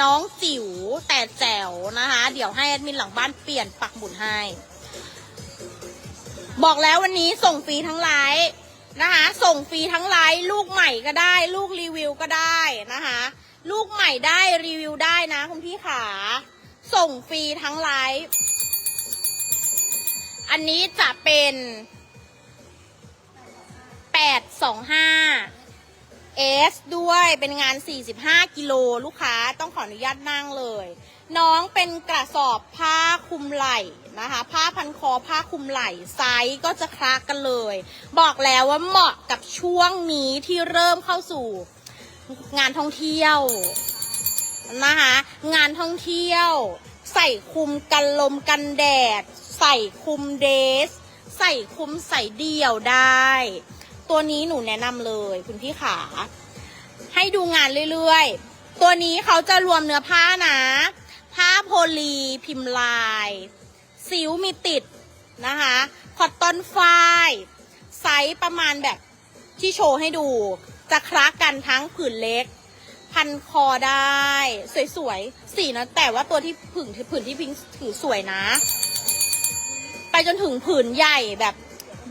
น้องจิ๋วแต่แจ๋วนะคะ เดี๋ยวให้แอดมินหลังบ้านเปลี่ยนปักหมุดให้ บอกแล้ววันนี้ส่งฟรีทั้งไลฟ์นะคะ ส่งฟรีทั้งไลฟ์ลูกใหม่ก็ได้ ลูกรีวิวก็ได้นะคะ ลูกใหม่ได้รีวิวได้นะคุณพี่ขา ส่งฟรีทั้งไลฟ์อันนี้จะเป็น825 S ด้ เอสด้วยเป็นงาน 45 กิโลลูกค้าต้องขออนุญาตนั่งเลย น้องเป็นกระสอบผ้าคลุมไหล่นะคะ ผ้าพันคอผ้าคลุมไหล่ไซส์ก็จะคลากันเลย บอกแล้วว่าเหมาะกับช่วงนี้ที่เริ่มเข้าสู่งานท่องเที่ยวนะคะ งานท่องเที่ยว ใส่คลุมกันลมกันแดด ใส่คลุมเดรสใส่คลุมใส่เดี่ยวได้ ตัวนี้หนูแนะนำเลย คุณพี่ขา ให้ดูงานเรื่อยๆ ตัวนี้เขาจะรวมเนื้อผ้านะ ผ้าโพลีพิมพ์ลาย สิวมีติดนะคะคอตตอนฝ้ายไซส์ประมาณแบบที่โชว์ให้ดู จะคลักกันทั้งผืนเล็ก พันคอได้ สวยๆ สีนะ แต่ว่าตัวที่ผืนผืนที่พิงถือสวยนะ ไปจนถึงผืนใหญ่แบบ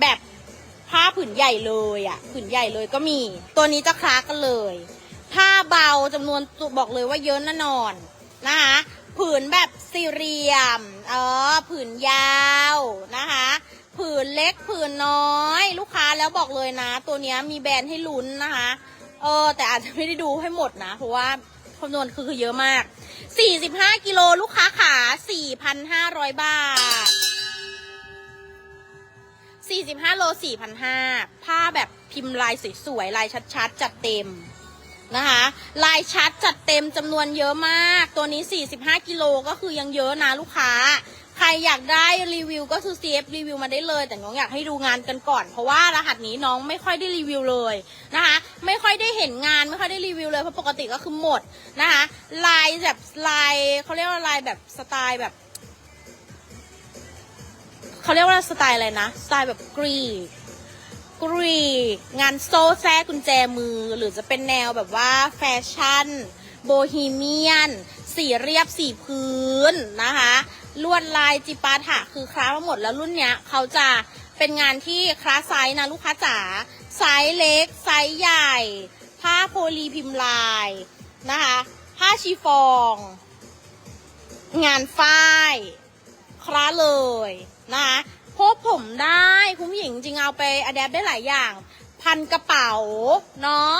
แบบ ผ้าผืนใหญ่เลยอะ่ะผืนใหญ่เลยก็มี ตัวนี้จะคล้ากันเลย ผ้าเบาจำนวนบอกเลยว่าเยอะแน่นอนนะคะผืนแบบสี่เหลี่ยม เออ ผืนยาวนะคะ ผืนเล็กผืนน้อย ลูกค้าแล้วบอกเลยนะ ตัวนี้มีแบรนด์ให้ลุ้นนะคะ เออ แต่อาจจะไม่ได้ดูให้หมดนะ เพราะว่าจำนวนคือคือเยอะมาก 45 กิโลลูกค้าขา 4,500 บาท 45 โล 4,500 ผ้าแบบพิมพ์ลายสวยๆ ลายชัดๆ จัดเต็มนะคะ ลายชัดจัดเต็มจำนวนเยอะมาก ตัวนี้ 45 กิโลก็คือยังเยอะนะลูกค้า ใครอยากได้รีวิวก็คือ CF รีวิวมาได้เลย แต่น้องอยากให้ดูงานกันก่อน เพราะว่ารหัสนี้น้องไม่ค่อยได้รีวิวเลยนะคะ ไม่ค่อยได้เห็นงานไม่ค่อยได้รีวิวเลยเพราะปกติก็คือหมดนะคะ ลายแบบลายเขาเรียกว่าลายแบบสไตล์แบบ เขาเรียกว่าสไตล์อะไรนะ สไตล์แบบกรีกกรีกงานโซ่แท้กุญแจมือ หรือจะเป็นแนวแบบว่าแฟชั่น โบฮีเมียน สีเรียบสีพื้นนะคะ ลวดลายจิปาถะคือคลาสมาหมดแล้วรุ่นเนี้ยเขาจะเป็นงานที่คลาสไซส์นะลูกค้าจ๋าไซส์เล็ก ไซส์ใหญ่ ผ้าโพลีพิมพ์ลายนะคะ ผ้าชีฟอง งานฝ้าย คล้าเลย นะคะพกผมได้คุณผู้หญิงจริงเอาไปอัดแดปได้หลายอย่าง พันกระเป๋าเนาะ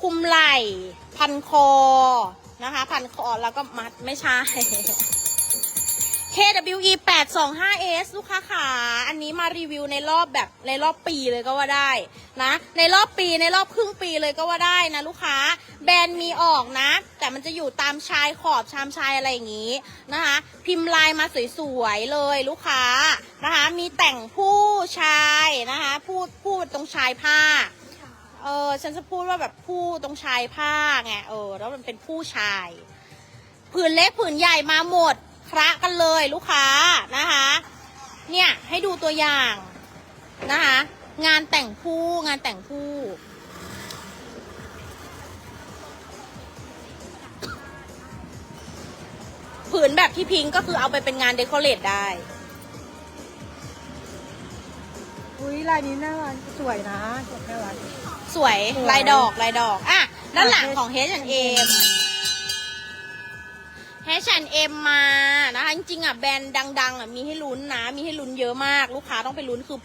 คุมไหล่ พันคอนะคะ พันคอแล้วก็มัดไม่ใช่ KWE 825S ลูกค้าขา อันนี้มารีวิวในรอบแบบในรอบปีเลยก็ว่าได้นะ ในรอบปีในรอบครึ่งปีเลยก็ว่าได้นะลูกค้า แบรนด์มีออกนะ แต่มันจะอยู่ตามชายขอบชามชายอะไรอย่างนี้นะคะ พิมพ์ลายมาสวยๆเลยลูกค้านะคะ มีแต่งผู้ชายนะคะพูดพูดตรงชายผ้าเออฉันจะพูดว่าแบบผู้ตรงชายผ้าไงเออแล้วมันเป็นผู้ชายผืนเล็กผืนใหญ่มาหมด คระกันเลยลูกค้านะคะ เนี่ยให้ดูตัวอย่างนะคะ งานแต่งผู้งานแต่งผู้ผืนแบบที่พิงค์ก็คือเอาไปเป็นงานเดคอเรทได้อุ้ยลายนี้น่ารักสวยนะน่ารักสวยสวยลายดอกลายดอกอะด้านหลังของ H&M H&M มานะคะจริงๆอะแบรนด์ดังๆอะมีให้ลุ้นนะ มีให้ลุ้นเยอะมาก ลูกค้าต้องไปลุ้นคือ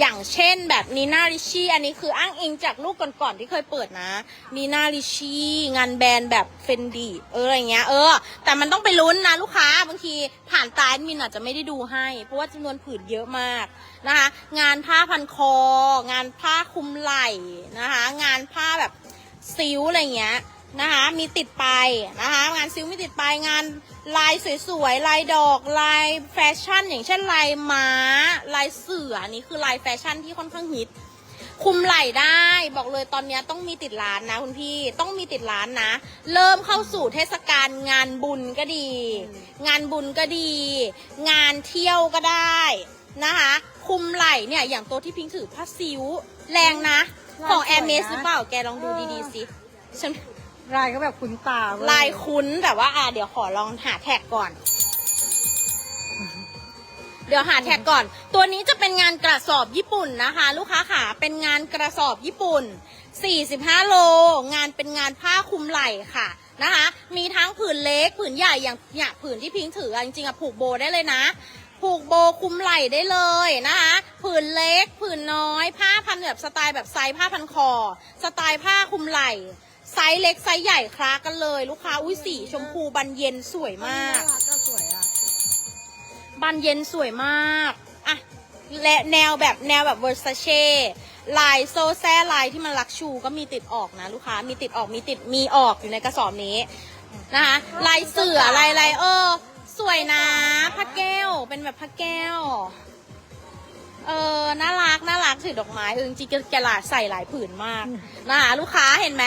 อย่างเช่นแบบนีนาริชี่อันนี้คืออ้างอิงจากลูกก่อนๆที่เคยเปิดนะนีนาริชี่งานแบรนด์แบบเฟนดีเอออะไรเงี้ยเออ แต่มันต้องไปลุ้นนะลูกค้าบางทีผ่านตาแอดมินอาจจะไม่ได้ดูให้ เพราะว่าจำนวนผืนเยอะมากนะคะ งานผ้าพันคอ งานผ้าคลุมไหล่นะคะ งานผ้าแบบซิวอะไรเงี้ย นะคะมีติดไปนะคะงานซิวมีติดไปงานลายสวยๆลายดอกลายแฟชั่น อย่างเช่นลายม้า ลายเสืออันนี้คือลายแฟชั่นที่ค่อนข้างฮิตคุมไหล่ได้บอกเลยตอนเนี้ยต้องมีติดร้านนะคุณพี่ต้องมีติดร้านนะ เริ่มเข้าสู่เทศกาลงานบุญก็ดี งานบุญก็ดี งานเที่ยวก็ได้นะคะ คุมไหล่เนี่ยอย่างตัวที่พิงค์ถือผ้าซิวแรงนะ ของแอร์เมสหรือเปล่าแกลองดูดีๆสิฉัน ลายก็แบบคุ้นตาเว้ลายคุ้นแต่ว่าอะเดี๋ยวขอลองหาแท็กก่อน เดี๋ยวหาแท็กก่อน ตัวนี้จะเป็นงานกระสอบญี่ปุ่นนะคะ ลูกค้าขาเป็นงานกระสอบญี่ปุ่น 45 โล งานเป็นงานผ้าคลุมไหล่ค่ะนะคะ มีทั้งผืนเล็กผืนใหญ่อย่างเนี่ยผืนที่พิงถืออะจริงๆอะผูกโบได้เลยนะผูกโบคลุมไหล่ได้เลยนะคะผืนเล็กผืนน้อย ผ้าพันแบบสไตล์แบบไซส์ผ้าพันคอ สไตล์ผ้าคลุมไหล่ ไซส์เล็กไซส์ใหญ่คล้ากันเลย ลูกค้าอุ้ยสีชมพูบันเย็นสวยมากน่รัก็สวยอะบันเย็นสวยมากอะและแนวแบบแนวแบบเวอร์ซาเช่ลายโซแซ่ลายที่มันลักชูก็มีติดออกนะ ลูกค้ามีติดออกมีติดมีออกอยู่ในกระสอบนี้นะคะลายเสือลายลายเออ สวยนะผ้าแก้วเป็นแบบผ้าแก้ว เออน่ารักน่ารักถือดอกไม้เออจริงๆแกลาดใส่หลายผืนมากนะคะลูกค้าเห็นไหม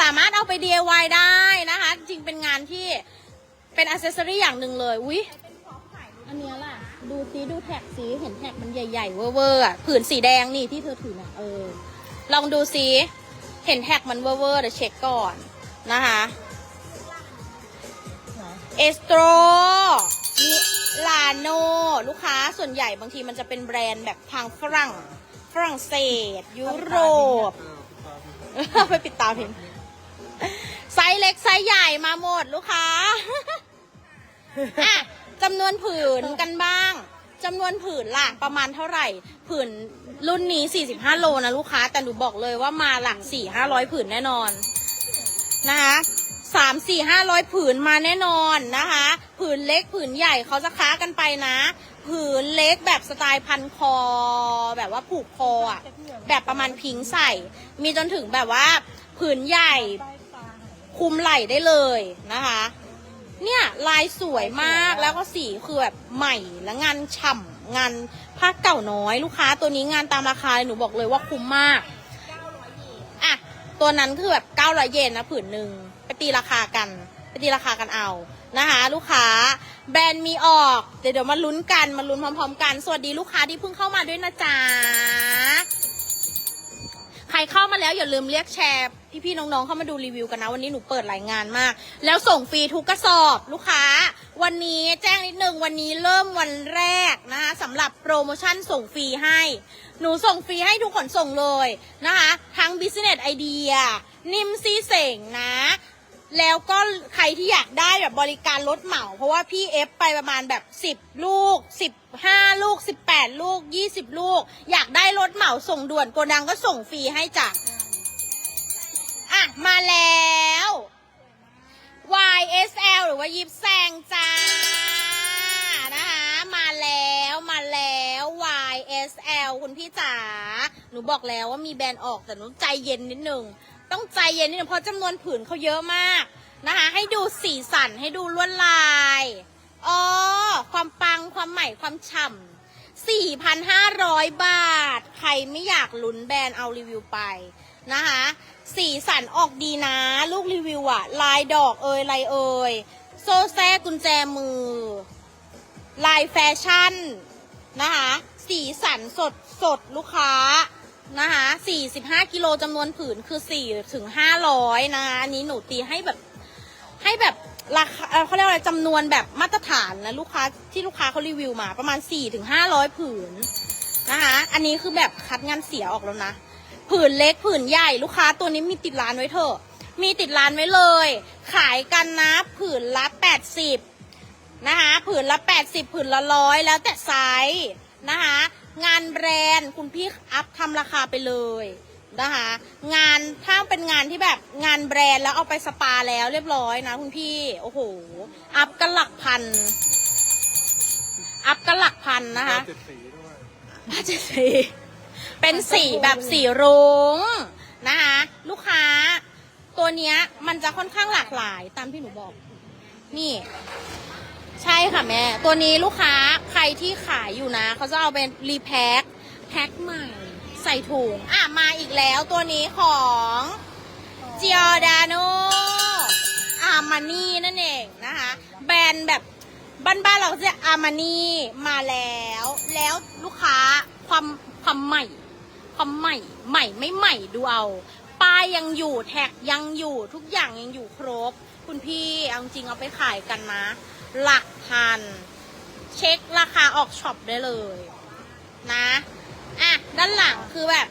สามารถเอาไป DIY ได้นะคะ จริงๆเป็นงานที่เป็นอ c เซสซอรี่อย่างหนึ่งเลยอุ้ยอันเนี้ยล่ะ ดูซิดูแท็กซิเห็นแท็กมันใหญ่ๆเวอร์ๆอะผืนสีแดงนี่ที่เธอถือน่ะเออ ลองดูซิเห็นแท็กมันเวอร์ๆเดี๋ยวเช็คก่อนนะคะไหนเอสโตรมี ลาโนลูกค้าส่วนใหญ่บางทีมันจะเป็นแบรนด์แบบทางฝรั่งฝรั่งเศส ยุโรปไปปิดตาพิมไซส์เล็กไซส์ใหญ่มาหมดลูกค้าอะจำนวนผืนกันบ้างจำนวนผืนล่ะประมาณเท่าไหร่ ผืนรุ่นนี้ 45 โลนะลูกค้า แต่หนูบอกเลยว่ามาหลัก4 500 ผืนแน่นอนนะคะ สามสี่ห้าร้อยผืนมาแน่นอนนะคะ ผืนเล็กผืนใหญ่เขาจะค้ากันไปนะ ผืนเล็กแบบสไตล์พันคอ แบบว่าผูกคออะแบบประมาณพิงใส่ มีจนถึงแบบว่า ผืนใหญ่คุมไหล่ได้เลยนะคะ เนี่ยลายสวยมากแล้วก็สีคือแบบใหม่และงานฉ่ำงานผ้าเก่าน้อยลูกค้าตัวนี้งานตามราคาหนูบอกเลยว่าคุ้มมากอะตัวนั้นคือแบบ900เยนนะผืนหนึ่ง ไปตีราคากัน ไปตีราคากันเอานะคะ ลูกค้าแบรนด์มีออก เดี๋ยวเดี๋ยวมาลุ้นกันมาลุ้นพร้อมๆ กัน สวัสดีลูกค้าที่เพิ่งเข้ามาด้วยนะจ๊ะใครเข้ามาแล้วอย่าลืมเรียกแชร์ พี่ๆน้องๆเข้ามาดูรีวิวกันนะ วันนี้หนูเปิดหลายงานมาก แล้วส่งฟรีทุกกระสอบลูกค้า วันนี้แจ้งนิดนึงวันนี้เริ่มวันแรกนะคะสำหรับโปรโมชั่นส่งฟรีให้ หนูส่งฟรีให้ทุกขนส่งเลยนะคะ ทั้ง Business Idea นิมซีเสงนะ แล้วก็ใครที่อยากได้แบบบริการรถเหมา เพราะว่าพี่เอฟไปประมาณแบบ 10 ลูก 15 ลูก 18 ลูก 20 ลูก อยากได้รถเหมาส่งด่วนโกดังก็ส่งฟรีให้จ้ะอะ มาแล้ว YSL หรือว่ายิปแซงจ้านะคะมาแล้วมาแล้ว YSL คุณพี่จ๋าหนูบอกแล้วว่ามีแบรนด์ออกแต่หนูใจเย็นนิดนึง ต้องใจเย็นนิดนึงเพราะจำนวนผืนเขาเยอะมากนะคะ ให้ดูสีสันให้ดูลวดลายอ๋อความปังความใหม่ความฉ่ำ4,500 บาท ใครไม่อยากลุ้นแบรนด์เอารีวิวไปนะคะ สีสันออกดีนะ ลูกรีวิวอะลายดอกเอยลายเอยโซแซ่กุญแจมือ ลายแฟชั่นนะคะ สีสันสดสดลูกค้า นะคะ45กิโลจำนวนผืนคือ4ถึง500นะคะอันนี้หนูตีให้แบบให้แบบราคาเขาเรียกว่าอะไรจำนวนแบบมาตรฐานนะลูกค้าที่ลูกค้าเขารีวิวมาประมาณ4ถึง500ผืนนะคะ อันนี้คือแบบคัดงานเสียออกแล้วนะ ผืนเล็กผืนใหญ่ลูกค้าตัวนี้มีติดร้านไว้เถอะ มีติดร้านไว้เลย ขายกันนะ ผืนละ80นะคะ ผืนละ80ผืนละร้อยแล้วแต่ไซส์ นะคะ งานแบรนด์คุณพี่อัพทำราคาไปเลยนะคะ งานถ้าเป็นงานที่แบบงานแบรนด์แล้วเอาไปสปาแล้วเรียบร้อยนะคุณพี่ โอ้โห อัพกันหลักพัน อัพกันหลักพันนะคะเจ็ดสีด้วยผ้าเจ็ดสีเป็นสีแบบสีรุ้งนะคะลูกค้า ตัวเนี้ยมันจะค่อนข้างหลากหลายตามที่หนูบอก นี่ ใช่ค่ะแม่ ตัวนี้ลูกค้าใครที่ขายอยู่นะ เขาจะเอาเป็นรีแพ็คแพ็คใหม่ใส่ถุง อะ มาอีกแล้วตัวนี้ของเจียดาโนอามานี่นั่นเองนะคะ แบรนด์แบบบ้านๆเราจะอามานี่มาแล้ว แล้วลูกค้าความความใหม่ ความใหม่ ใหม่ไม่ใหม่ดูเอา ป้ายยังอยู่แท็กยังอยู่ทุกอย่างยังอยู่ครบ คุณพี่เอาจริงเอาไปขายกันนะ หลักพัน เช็คราคาออกช็อปได้เลย นะ อะ ด้านหลังคือแบบ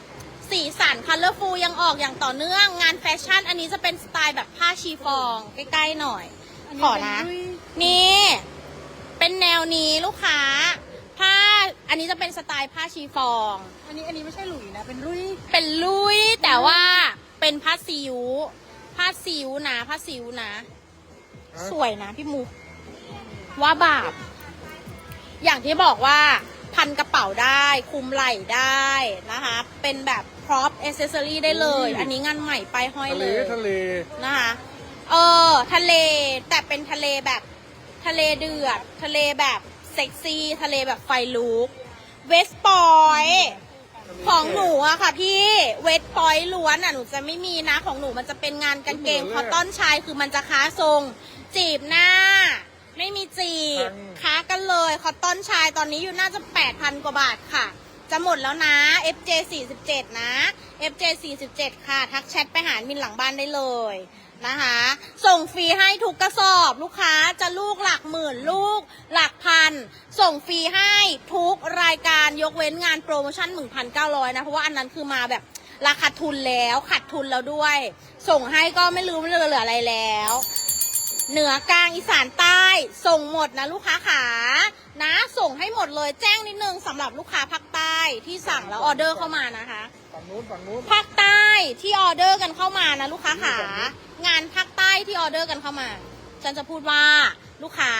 สีสันคัลเลอร์ฟูยังออกอย่างต่อเนื่อง งานแฟชั่น อันนี้จะเป็นสไตล์แบบผ้าชีฟองใกล้ๆหน่อย ขอนะ นี่ เป็นแนวนี้ลูกค้า ผ้า อันนี้จะเป็นสไตล์ผ้าชีฟอง อันนี้อันนี้ไม่ใช่หลุยนะ เป็นรุ่ยเป็นลุยแต่ว่าเป็นผ้าซิวผ้าซิวนะผ้าซิวนะ สวยนะพี่มุก ว่าบาป อย่างที่บอกว่าพันกระเป๋าได้คุมไหล่ได้นะคะ เป็นแบบพร็อพอ c เซอรี่ได้เลย อันนี้งานใหม่ไปายห้อยทะเลเลยทะเลนะคะเออทะเลแต่เป็นทะเลแบบทะเลเดือด ทะเลแบบเซ็กซี่ ทะเลแบบไฟลุกเวสปอยของหนูอะค่ะพี่เวสปอยล้วนอะหนูจะไม่มีนะ ของหนูมันจะเป็นงานกางเกงคอตตอนชายคือมันจะค้าทรง จีบหน้า ไม่มีจีบค้ากันเลย คอตตอนชายตอนนี้อยู่น่าจะ 8,000 กว่าบาทค่ะ จะหมดแล้วนะ FJ 47นะ FJ 47ค่ะ ทักแชทไปหามินหลังบ้านได้เลยนะคะ ส่งฟรีให้ทุกกระสอบลูกค้าจะลูกหลักหมื่นลูกหลักพัน ส่งฟรีให้ทุกรายการยกเว้นงานโปรโมชั่น 1,900 นะ เพราะว่าอันนั้นคือมาแบบราคาทุนแล้วขาดทุนแล้วด้วย ส่งให้ก็ไม่รู้ไม่เหลือเหลืออะไรแล้ว เหนือกลางอีสานใต้ ส่งหมดนะลูกค้าขานะ ส่งให้หมดเลยแจ้งนิดนึงสำหรับลูกค้าภาคใต้ที่สั่งแล้วออเดอร์เข้ามานะคะฝั่งนู้นฝั่งนู้นภาคใต้ที่ออเดอร์กันเข้ามานะลูกค้าขางานภาคใต้ที่ออเดอร์กันเข้ามา ฉันจะพูดว่าลูกค้า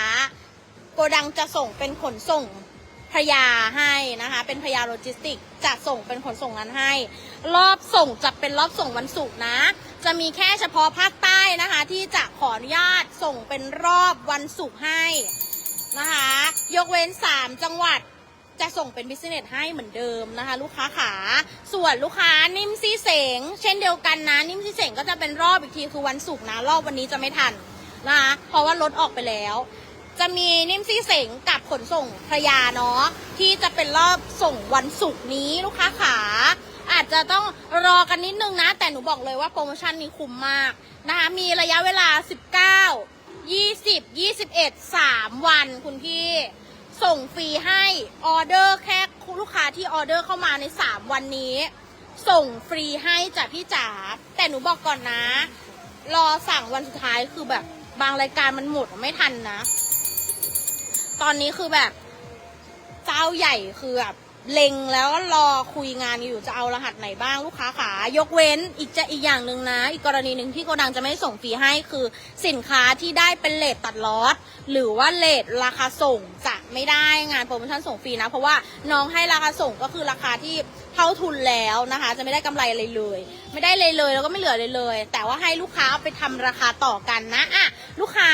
โกดังจะส่งเป็นขนส่งพยาให้นะคะ เป็นพยาโลจิสติกจะส่งเป็นขนส่งนั้นให้ รอบส่งจะเป็นรอบส่งวันศุกร์นะ จะมีแค่เฉพาะภาคใต้นะคะ ที่จะขออนุญาตส่งเป็นรอบวันศุกร์ให้นะคะ ยกเว้น 3 จังหวัดจะส่งเป็นบิสเนสให้เหมือนเดิมนะคะ ลูกค้าขา ส่วนลูกค้านิ่มซี่เสง เช่นเดียวกันนะ นิ่มซี่เสงก็จะเป็นรอบอีกทีคือวันศุกร์นะ รอบวันนี้จะไม่ทันนะคะเพราะว่ารถออกไปแล้ว จะมีนิ่มซี่เสงกับขนส่งพระยาเนาะที่จะเป็นรอบส่งวันศุกร์นี้ลูกค้าขา อาจจะต้องรอกันนิดนึงนะ แต่หนูบอกเลยว่าโปรโมชั่นนี้คุ้มมากนะคะมีระยะเวลา 19 20 21 3 วันคุณพี่ ส่งฟรีให้ออเดอร์แค่ลูกค้าที่ออเดอร์เข้ามาใน 3 วันนี้ ส่งฟรีให้จากพี่จ๋าแต่หนูบอกก่อนนะ รอสั่งวันสุดท้ายคือแบบบางรายการมันหมดไม่ทันนะ ตอนนี้คือแบบ เจ้าใหญ่คือแบบ เล็งแล้วรอคุยงานอยู่จะเอารหัสไหนบ้างลูกค้าขายกเว้นอีกจะอีกอย่างหนึ่งนะ อีกกรณีหนึ่งที่โกดังจะไม่ส่งฟรีให้คือสินค้าที่ได้เป็นเลทตัดลอตหรือว่าเลทราคาส่งจะไม่ได้งานโปรโมชั่นส่งฟรีนะ เพราะว่าน้องให้ราคาส่งก็คือราคาที่เท่าทุนแล้วนะคะ จะไม่ได้กำไรอะไรเลย ไม่ได้เลยเลยแล้วก็ไม่เหลือเลยเลย แต่ว่าให้ลูกค้าเอาไปทำราคาต่อกันนะอะลูกค้า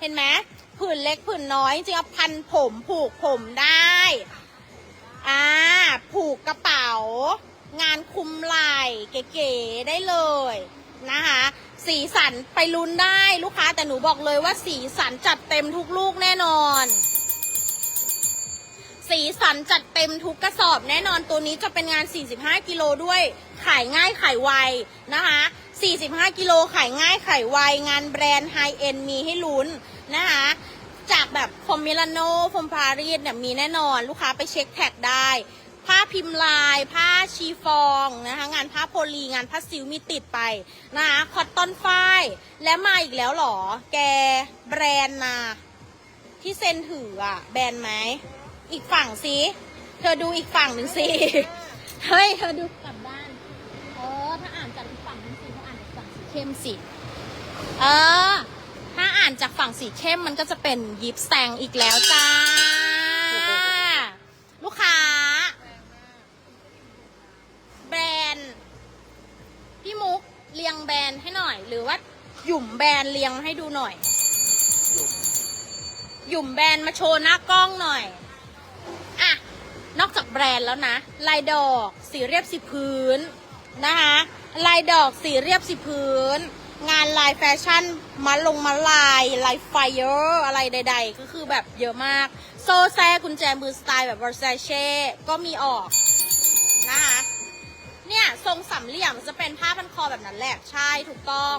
เห็นไหมผืนเล็กผืนน้อยจริงๆพันผมผูกผมได้ อ่า ผูกกระเป๋า งานคุมไหล่เก๋ๆได้เลยนะคะ สีสันไปลุ้นได้ลูกค้า แต่หนูบอกเลยว่าสีสันจัดเต็มทุกลูกแน่นอน สีสันจัดเต็มทุกกระสอบแน่นอนตัวนี้จะเป็นงาน 45 กิโลด้วย ขายง่ายขายไวนะคะ 45 กิโลขายง่ายขายไวงานแบรนด์ไฮเอ็นมีให้ลุ้นนะคะ จากแบบฟอร์มิลาโนฟอร์มปารีสเนี่ยมีแน่นอนลูกค้าไปเช็คแท็กได้ ผ้าพิมพ์ลาย ผ้าชีฟองนะคะงานผ้าโพลีงานผ้าซิลมีติดไปนะคะคอตตอนฝ้ายและมาอีกแล้วหรอ แกแบรนด์นะที่เซ็นถืออะแบรนด์ไหมอีกฝั่งสิเธอดูอีกฝั่งหนึ่งสิเฮ้ยเธอดูกลับด้านเออถ้าอ่านจากอีกฝั่งหนึงสิถ้าอ่านจากฝั่งสีเข้มสิเออ ฝั่งสีเข้มมันก็จะเป็นยิปแซงอีกแล้วจ้า ลูกค้า แบรนด์พี่มุกเรียงแบรนด์ให้หน่อย หรือว่าหยุ่มแบรนด์เรียงให้ดูหน่อย หยุ่มแบรนด์มาโชว์หน้ากล้องหน่อยอะนอกจากแบรนด์แล้วนะ ลายดอกสีเรียบสีพื้นนะคะลายดอกสีเรียบสีพื้น งานลายแฟชั่นมาลงมาลายลายไฟเออร์อะไรใด ๆ ก็คือแบบเยอะมาก โซแซกุญแจมือสไตล์แบบวอร์ซเช่ก็มีออกนะคะเนี่ยทรงสามเหลี่ยมจะเป็นผ้าพันคอแบบนั้นแหละใช่ถูกต้อง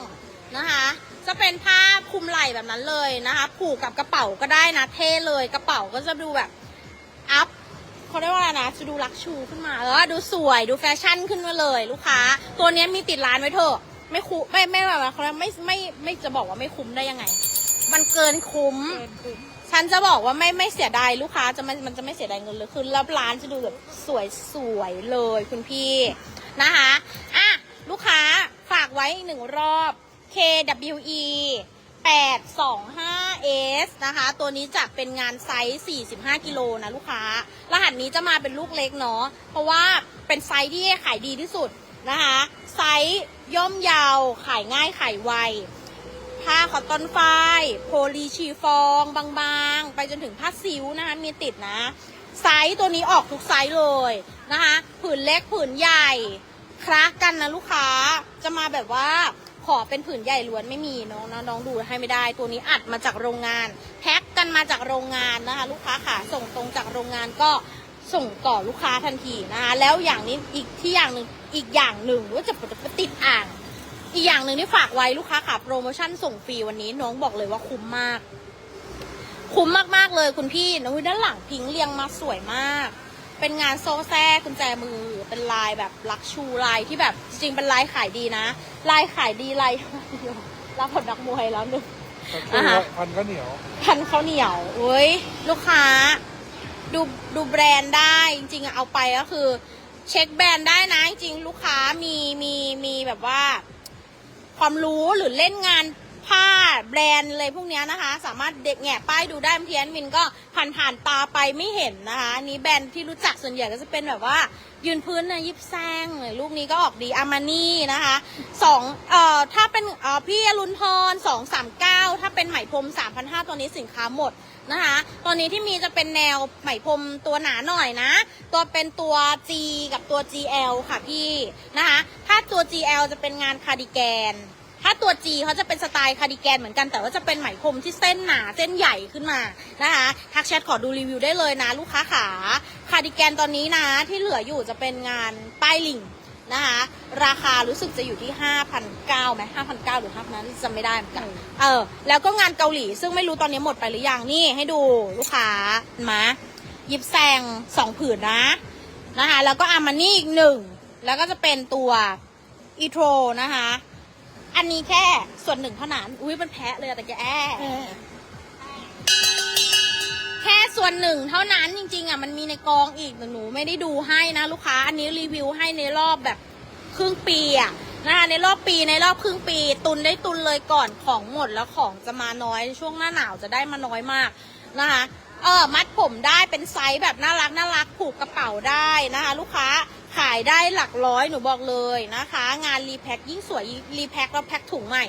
นะคะ จะเป็นผ้าคลุมไหล่แบบนั้นเลยนะคะผูกกับกระเป๋าก็ได้นะเท่เลยกระเป๋าก็จะดูแบบอัพเขาเรียกว่าอะไรนะจะดูลักชูขึ้นมาเออดูสวยดูแฟชั่นขึ้นมาเลย ลูกค้า ตัวนี้มีติดร้านไว้เถอะ ไม่คุ้มไม่ไม่แบบว่าเขาเรียกไม่ไม่ไม่จะบอกว่าไม่คุ้มได้ยังไง มันเกินคุ้ม เกินคุ้มฉันจะบอกว่าไม่ไม่เสียดายลูกค้าจะมันมันจะไม่เสียดายเงินเลยคือรับร้านจะดูแบบสวยสวยเลยคุณพี่นะคะอะลูกค้าฝากไว้อีกหนึ่งรอบ KWE 825S นะคะ ตัวนี้จะเป็นงานไซส์ 45 กิโลนะลูกค้า รหัสนี้จะมาเป็นลูกเล็กเนาะ เพราะว่าเป็นไซส์ที่ขายดีที่สุด นะคะ ไซส์ย่อมยาวขายง่ายขายไว ผ้าคอตตอนฝ้ายโพลีชีฟองบางๆ ไปจนถึงผ้าซิวนะคะ มีติดนะ ไซส์ตัวนี้ออกทุกไซส์เลยนะคะ ผืนเล็กผืนใหญ่คละกันนะลูกค้าจะมาแบบว่าขอเป็นผืนใหญ่ล้วนไม่มีน้องนะน้องดูให้ไม่ได้ตัวนี้อัดมาจากโรงงาน แพ็คกันมาจากโรงงานนะคะ ลูกค้าค่ะส่งตรงจากโรงงานก็ ส่งต่อลูกค้าทันทีนะคะแล้วอย่างนี้อีกที่อย่างหนึ่งอีกอย่างหนึ่งว่าจะติดอ่าง อีกอย่างหนึ่งที่ฝากไว้ลูกค้าค่ะโปรโมชั่นส่งฟรีวันนี้น้องบอกเลยว่าคุ้มมาก คุ้มมากๆเลยคุณพี่นะอุ๊ยด้านหลังพิงค์เรียงมาสวยมาก เป็นงานโซ่แซ่กุญแจมือเป็นลายแบบลักชูลายที่แบบจริงๆเป็นลายขายดีนะ ลายขายดีลายเดียวรับผลนักมวยแล้วหนึ่งอ่าฮะพันข้าวเหนียวพันข้าวเหนียวเว้ยลูกค้า ดูดูแบรนด์ได้จริงๆอะเอาไปก็คือ เช็คแบรนด์ได้นะ จริงๆลูกค้ามีมีมีแบบว่า ความรู้หรือเล่นงานผ้าแบรนด์อะไรพวกนี้นะคะ สามารถเด็กแงะป้ายดูได้บางทีแอดมินก็ผ่านผ่านตาไปไม่เห็นนะคะอันนี้แบรนด์ที่รู้จักส่วนใหญ่ก็จะเป็นแบบว่า ยืนพื้นนะยิบแซงลูกนี้ก็ออกดีอามานี่นะคะสองเอ่อถ้าเป็นเอ่อพี่อรุณพรสองสามเก้าถ้าเป็นไหมพรมสามพันห้าตัวนี้สินค้าหมด นะคะ ตอนนี้ที่มีจะเป็นแนวไหมพรมตัวหนาหน่อยนะ ตัวเป็นตัว G กับตัว GL ค่ะพี่นะคะ ถ้าตัว GL จะเป็นงานคาร์ดิแกน ถ้าตัว G เขาจะเป็นสไตล์คาร์ดิแกนเหมือนกันแต่ว่าจะเป็นไหมพรมที่เส้นหนาเส้นใหญ่ขึ้นมานะคะทักแชทขอดูรีวิวได้เลยนะ ลูกค้าขาคาร์ดิแกนตอนนี้นะที่เหลืออยู่จะเป็นงานป้ายลิง นะคะราคารู้สึกจะอยู่ที่ 5,900ไหม5,900หรือ5,000นั้นจำไม่ได้เหมือนกันเออแล้วก็งานเกาหลีซึ่งไม่รู้ตอนนี้หมดไปหรือยังนี่ให้ดูลูกค้ามายิบแซงสองผืนนะนะคะแล้วก็อามานี่อีกหนึ่งแล้วก็จะเป็นตัวอีโทรนะคะ อันนี้แค่ส่วนหนึ่งเท่านั้น อุ้ยมันแพะเลยอะแต่แกแอแค่ ส่วนหนึ่งเท่านั้นจริงๆอะมันมีในกองอีกแต่หนูไม่ได้ดูให้นะลูกค้า อันนี้รีวิวให้ในรอบแบบครึ่งปีอะนะคะในรอบปีในรอบครึ่งปี ตุนได้ตุนเลยก่อนของหมดแล้วของจะมาน้อยช่วงหน้าหนาวจะได้มาน้อยมากนะคะเออมัดผมได้เป็นไซส์แบบน่ารักน่ารักผูกกระเป๋าได้นะคะลูกค้าขายได้หลักร้อยหนูบอกเลยนะคะ งานรีแพ็คยิ่งสวยรีแพ็คแล้วแพ็คถุงใหม่